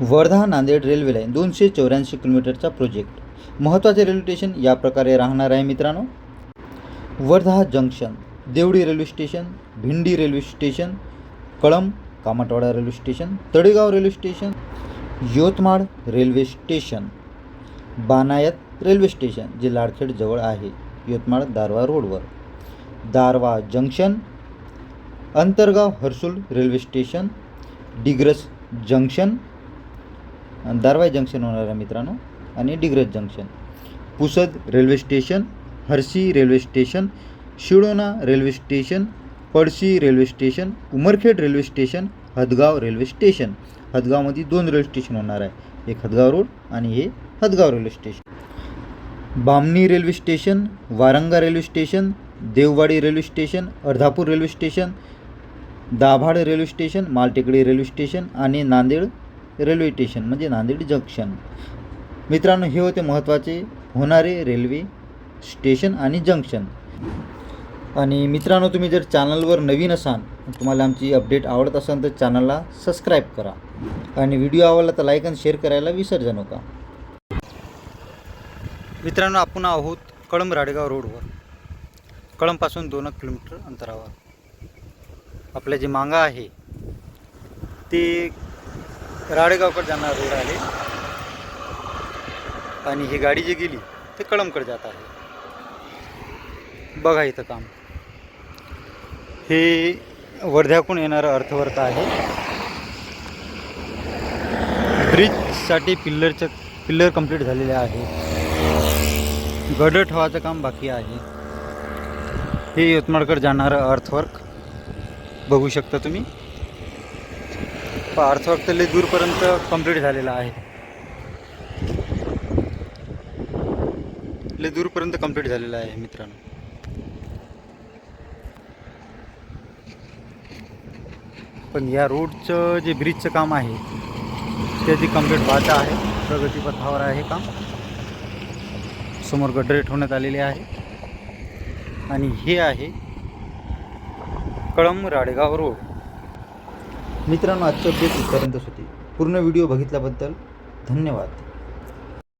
Wardha Nanded railway line दोनशे चौऱ्याऐंशी किलोमीटरचा प्रोजेक्ट. महत्त्वाचे रेल्वे स्टेशन या प्रकारे राहणार आहे मित्रांनो. Wardha junction Devadi railway station Bhindi railway station Kalamb Kamtwada railway station Talegaon railway station Yavatmal railway station Banayat railway station जे लाडखेडजवळ आहे यवतमाळ दारवा रोडवर. Darwa junction Antargaon Harsul railway station Digras junction Darwai junction होणार आहे मित्रांनो आणि Digraj junction Pusad railway station Harsi railway station Shidona railway station Padshi railway station Umarkhed railway station Hadgaon railway station हदगावमध्ये दोन railway station होणार आहे एक Hadgaon road आणि हे Hadgaon railway station Bamani railway station Waranga railway station Devwadi railway station Ardhapur railway station Dabhad railway station Maltekdi railway station आणि Nanded railway station म्हणजे Nanded junction. मित्रांनो हे होते महत्त्वाचे होणारे रेल्वे स्टेशन आणि जंक्शन. आणि मित्रांनो तुम्ही जर चॅनलवर नवीन असाल तुम्हाला आमची अपडेट आवडत असेल तर चॅनलला सबस्क्राईब करा. आणि व्हिडिओ आवडला तर लाईक आणि शेअर करायला विसर्जू नका. मित्रांनो आपण आहोत कळंब राडेगाव रोडवर. कळंबपासून दोन किलोमीटर अंतरावर. आपल्या जे मांगा आहे ते राडेगावकडे जाणार रोड आहे आणि ही गाडी जी गेली ते कळमकडे जात आहे. बघा इथं काम. हे वर्ध्याकडून येणारं अर्थवर्क आहे. ब्रिजसाठी पिल्लरचं पिल्लर कंप्लीट झालेले आहे. गडर ठेवायचं काम बाकी आहे. हे यवतमाळकडे जाणारं अर्थवर्क. बघू शकता तुम्ही. अर्थवर्क तर लई दूरपर्यंत कंप्लीट झालेला आहे. लई दूरपर्यंत कंप्लीट झालेलं आहे मित्रांनो. पण या रोडचं जे ब्रिजचं काम आहे ते जे कंप्लीट व्हायचं आहे. प्रगतीपथावर आहे काम. समोर गडरे ठेवण्यात आलेले आहे. आणि हे आहे कळंब राडेगाव रोड. मित्रांनो आजचं अपडेट इथपर्यंतच होती पूर्ण व्हिडिओ बघितल्याबद्दल धन्यवाद.